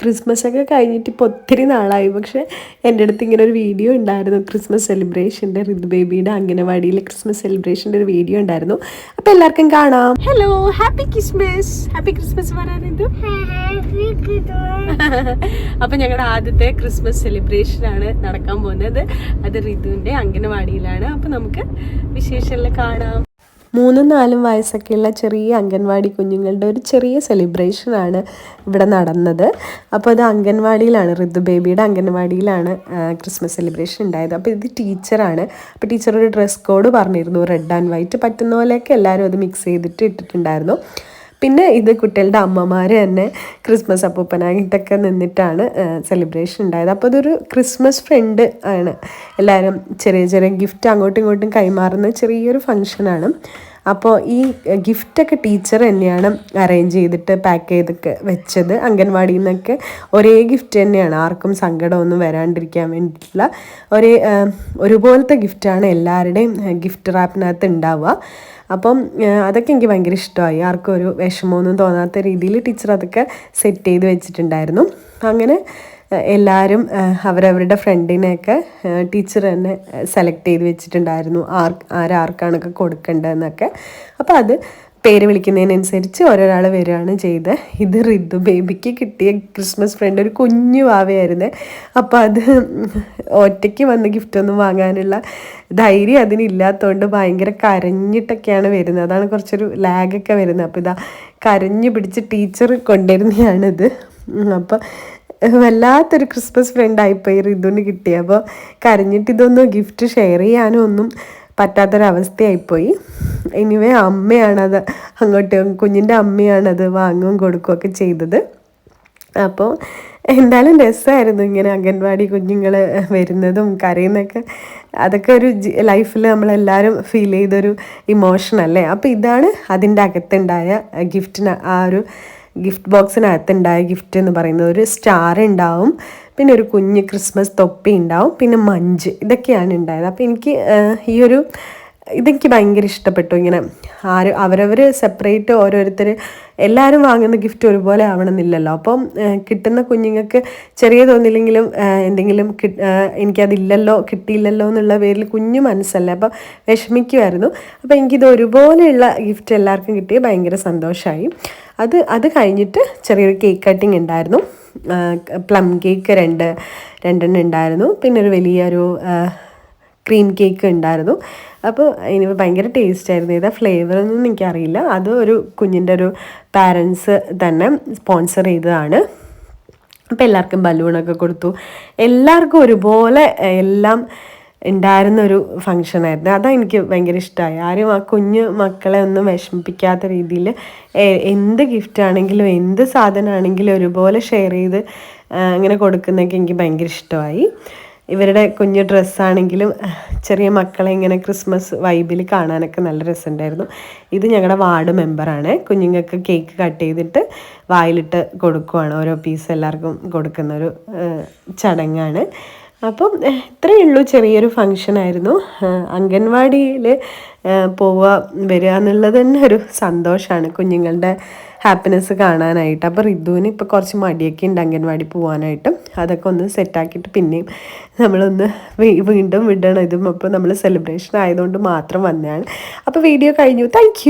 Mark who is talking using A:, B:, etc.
A: Christmas ഒക്കെ കഴിഞ്ഞിട്ട് ഇപ്പോൾ ഒത്തിരി നാളായി. പക്ഷേ എന്റെ അടുത്ത് ഇങ്ങനെ ഒരു വീഡിയോ ഉണ്ടായിരുന്നു. ക്രിസ്മസ് സെലിബ്രേഷന്റെ റിത് ബേബിയുടെ അംഗനവാടിയിൽ ക്രിസ്മസ് സെലിബ്രേഷന്റെ ഒരു വീഡിയോ ഉണ്ടായിരുന്നു. അപ്പോൾ എല്ലാവർക്കും കാണാം. Hello happy Christmas happy Christmas പറയാനിത് അപ്പോൾ ഞങ്ങളുടെ ആദ്യത്തെ ക്രിസ്മസ് സെലിബ്രേഷനാണ് നടക്കാൻ പോകുന്നത്. അത് റിതുവിന്റെ അംഗനവാടിയിലാണ്. അപ്പോൾ നമുക്ക് വിശേഷമെല്ലാം കാണാം. മൂന്നും നാലും വയസ്സൊക്കെയുള്ള ചെറിയ അംഗൻവാടി കുഞ്ഞുങ്ങളുടെ ഒരു ചെറിയ സെലിബ്രേഷനാണ് ഇവിടെ നടന്നത്. അപ്പോൾ അത് അംഗൻവാടിയിലാണ് ഋതു ബേബിയുടെ അംഗൻവാടിയിലാണ് ക്രിസ്മസ് സെലിബ്രേഷൻ ഉണ്ടായത്. അപ്പോൾ ഇത് ടീച്ചറാണ് അപ്പോൾ ടീച്ചർ ഒരു ഡ്രസ് കോഡ് പറഞ്ഞിരുന്നു റെഡ് ആൻഡ് വൈറ്റ് പറ്റുന്ന പോലെയൊക്കെ എല്ലാവരും അത് മിക്സ് ചെയ്തിട്ട് ഇട്ടിട്ടുണ്ടായിരുന്നു. പിന്നെ ഇത് കുട്ടികളുടെ അമ്മമാർ തന്നെ ക്രിസ്മസ് അപ്പൂപ്പനായിട്ടൊക്കെ നിന്നിട്ടാണ് സെലിബ്രേഷൻ ഉണ്ടായത്. അപ്പോൾ അതൊരു ക്രിസ്മസ് ഫ്രണ്ട് ആണ്. എല്ലാവരും ചെറിയ ചെറിയ ഗിഫ്റ്റ് അങ്ങോട്ടും ഇങ്ങോട്ടും കൈമാറുന്ന ചെറിയൊരു ഫങ്ഷനാണ് അപ്പോൾ ഈ ഗിഫ്റ്റൊക്കെ ടീച്ചർ തന്നെയാണ് അറേഞ്ച് ചെയ്തിട്ട് പാക്ക് ചെയ്തൊക്കെ വെച്ചത് അംഗൻവാടിയിൽ നിന്നൊക്കെ ഒരേ ഗിഫ്റ്റ് തന്നെയാണ്. ആർക്കും സങ്കടമൊന്നും വരാണ്ടിരിക്കാൻ വേണ്ടിയിട്ടുള്ള ഒരേ ഒരുപോലത്തെ ഗിഫ്റ്റാണ് എല്ലാവരുടെയും ഗിഫ്റ്റ് റാപ്പിനകത്ത് ഉണ്ടാവുക. അപ്പം അതൊക്കെ എനിക്ക് ഭയങ്കര ഇഷ്ടമായി. ആർക്കും ഒരു വിഷമമൊന്നും തോന്നാത്ത രീതിയിൽ ടീച്ചർ അതൊക്കെ സെറ്റ് ചെയ്ത് വെച്ചിട്ടുണ്ടായിരുന്നു. അങ്ങനെ എല്ലാവരും അവരവരുടെ ഫ്രണ്ടിനെയൊക്കെ ടീച്ചർ തന്നെ സെലക്ട് ചെയ്ത് വെച്ചിട്ടുണ്ടായിരുന്നു. ആർ ആരാർക്കാണൊക്കെ കൊടുക്കേണ്ടതെന്നൊക്കെ. അപ്പോൾ അത് പേര് വിളിക്കുന്നതിനനുസരിച്ച് ഓരോരാൾ വരികയാണ് ചെയ്ത്. ഇത് റിദ്ദു ബേബിക്ക് കിട്ടിയ ക്രിസ്മസ് ഫ്രണ്ട് ഒരു കുഞ്ഞു വാവയായിരുന്നേ. അപ്പോൾ അത് ഒറ്റയ്ക്ക് വന്ന് ഗിഫ്റ്റൊന്നും വാങ്ങാനുള്ള ധൈര്യം അതിനില്ലാത്തതുകൊണ്ട് ഭയങ്കര കരഞ്ഞിട്ടൊക്കെയാണ് വരുന്നത്. അതാണ് കുറച്ചൊരു ലാഗൊക്കെ വരുന്നത്. അപ്പോൾ ഇതാ കരഞ്ഞു പിടിച്ച് ടീച്ചർ കൊണ്ടുവരുന്നതാണിത്. അപ്പോൾ വല്ലാത്തൊരു ക്രിസ്മസ് ഫ്രണ്ട് ആയിപ്പോയി ഋതുവിന് കിട്ടി അപ്പോൾ കരഞ്ഞിട്ട് ഇതൊന്നും ഗിഫ്റ്റ് ഷെയർ ചെയ്യാനും ഒന്നും പറ്റാത്തൊരവസ്ഥയായിപ്പോയി. എനിവേ അമ്മയാണത് അങ്ങോട്ട് കുഞ്ഞിന്റെ അമ്മയാണത് വാങ്ങുകയും കൊടുക്കുകയൊക്കെ ചെയ്തത്. അപ്പോൾ എന്തായാലും രസമായിരുന്നു ഇങ്ങനെ അംഗൻവാടി കുഞ്ഞുങ്ങൾ വരുന്നതും കരയുന്നൊക്കെ അതൊക്കെ ഒരു ലൈഫിൽ നമ്മളെല്ലാവരും ഫീൽ ചെയ്തൊരു ഇമോഷൻ അല്ലേ? അപ്പോൾ ഇതാണ് അതിന്റെ അകത്തുണ്ടായ ഗിഫ്റ്റിന് ആ ഒരു ഗിഫ്റ്റ് ബോക്സിനകത്തുണ്ടായ ഗിഫ്റ്റ് എന്ന് പറയുന്നത് ഒരു സ്റ്റാർ ഉണ്ടാവും പിന്നെ ഒരു കുഞ്ഞ് ക്രിസ്മസ് തൊപ്പി ഉണ്ടാവും പിന്നെ മഞ്ച് ഇതൊക്കെയാണ് ഉണ്ടായത്. അപ്പോൾ എനിക്ക് ഈ ഒരു ഇതെനിക്ക് ഭയങ്കര ഇഷ്ടപ്പെട്ടു. ഇങ്ങനെ ആര് അവരവർ സെപ്പറേറ്റ് ഓരോരുത്തർ എല്ലാവരും വാങ്ങുന്ന ഗിഫ്റ്റ് ഒരുപോലെ ആവണമെന്നില്ലല്ലോ. അപ്പം കിട്ടുന്ന കുഞ്ഞുങ്ങൾക്ക് ചെറിയ തോന്നില്ലെങ്കിലും എന്തെങ്കിലും കി എനിക്കതില്ലല്ലോ കിട്ടിയില്ലല്ലോ എന്നുള്ള പേരിൽ കുഞ്ഞു മനസ്സല്ലേ. അപ്പം വിഷമിക്കുമായിരുന്നു അപ്പം എനിക്കിത് ഒരുപോലെയുള്ള ഗിഫ്റ്റ് എല്ലാവർക്കും കിട്ടി. ഭയങ്കര സന്തോഷമായി അത് അത് കഴിഞ്ഞിട്ട് ചെറിയൊരു കേക്ക് കട്ടിങ് ഉണ്ടായിരുന്നു. പ്ലം കേക്ക് രണ്ട് രണ്ടെണ്ണം ഉണ്ടായിരുന്നു. പിന്നെ ഒരു വലിയൊരു ക്രീം കേക്ക് ഉണ്ടായിരുന്നു. അപ്പോൾ ഇനി ഭയങ്കര ടേസ്റ്റ് ആയിരുന്നു. ഏതാ ഫ്ലേവറൊന്നും എനിക്കറിയില്ല. അത് ഒരു കുഞ്ഞിന്റെ ഒരു പാരൻസ് തന്നെ സ്പോൺസർ ചെയ്തതാണ്. അപ്പോൾ എല്ലാവർക്കും ബലൂണൊക്കെ കൊടുത്തു. എല്ലാവർക്കും ഒരുപോലെ എല്ലാം ഉണ്ടായിരുന്ന ഒരു ഫങ്ഷനായിരുന്നു അതാ എനിക്ക് ഭയങ്കര ഇഷ്ടമായി ആരും ആ കുഞ്ഞു മക്കളെ ഒന്നും വിഷമിപ്പിക്കാത്ത രീതിയിൽ എന്ത് ഗിഫ്റ്റ് ആണെങ്കിലും എന്ത് സാധനമാണെങ്കിലും ഒരുപോലെ ഷെയർ ചെയ്ത് അങ്ങനെ കൊടുക്കുന്നതൊക്കെ എനിക്ക് ഭയങ്കര ഇഷ്ടമായി. ഇവരുടെ കുഞ്ഞു ഡ്രസ്സാണെങ്കിലും ചെറിയ മക്കളെ ഇങ്ങനെ ക്രിസ്മസ് വൈബിൽ കാണാനൊക്കെ നല്ല രസമുണ്ടായിരുന്നു. ഇത് ഞങ്ങളുടെ വാർഡ് മെമ്പറാണ് കുഞ്ഞുങ്ങൾക്ക് കേക്ക് കട്ട് ചെയ്തിട്ട് വായിലിട്ട് കൊടുക്കുവാണ്. ഓരോ പീസ് എല്ലാവർക്കും കൊടുക്കുന്ന ഒരു ചടങ്ങാണ്. അപ്പം ഇത്രയേ ഉള്ളൂ ചെറിയൊരു ഫങ്ഷൻ ആയിരുന്നു അംഗൻവാടിയിൽ പോവുക വരിക എന്നുള്ളത് തന്നെ ഒരു സന്തോഷമാണ് കുഞ്ഞുങ്ങളുടെ ഹാപ്പിനെസ് കാണാനായിട്ട്. അപ്പോൾ റിദുവിന് ഇപ്പോൾ കുറച്ച് മടിയൊക്കെ ഉണ്ട് അംഗൻവാടി പോകാനായിട്ട് അതൊക്കെ ഒന്ന് സെറ്റാക്കിയിട്ട് പിന്നെയും നമ്മളൊന്ന് വീണ്ടും വിടണം. ഇതും അപ്പോൾ നമ്മൾ സെലിബ്രേഷൻ ആയതുകൊണ്ട് മാത്രം വന്നതാണ്. അപ്പോൾ വീഡിയോ കഴിഞ്ഞു. താങ്ക്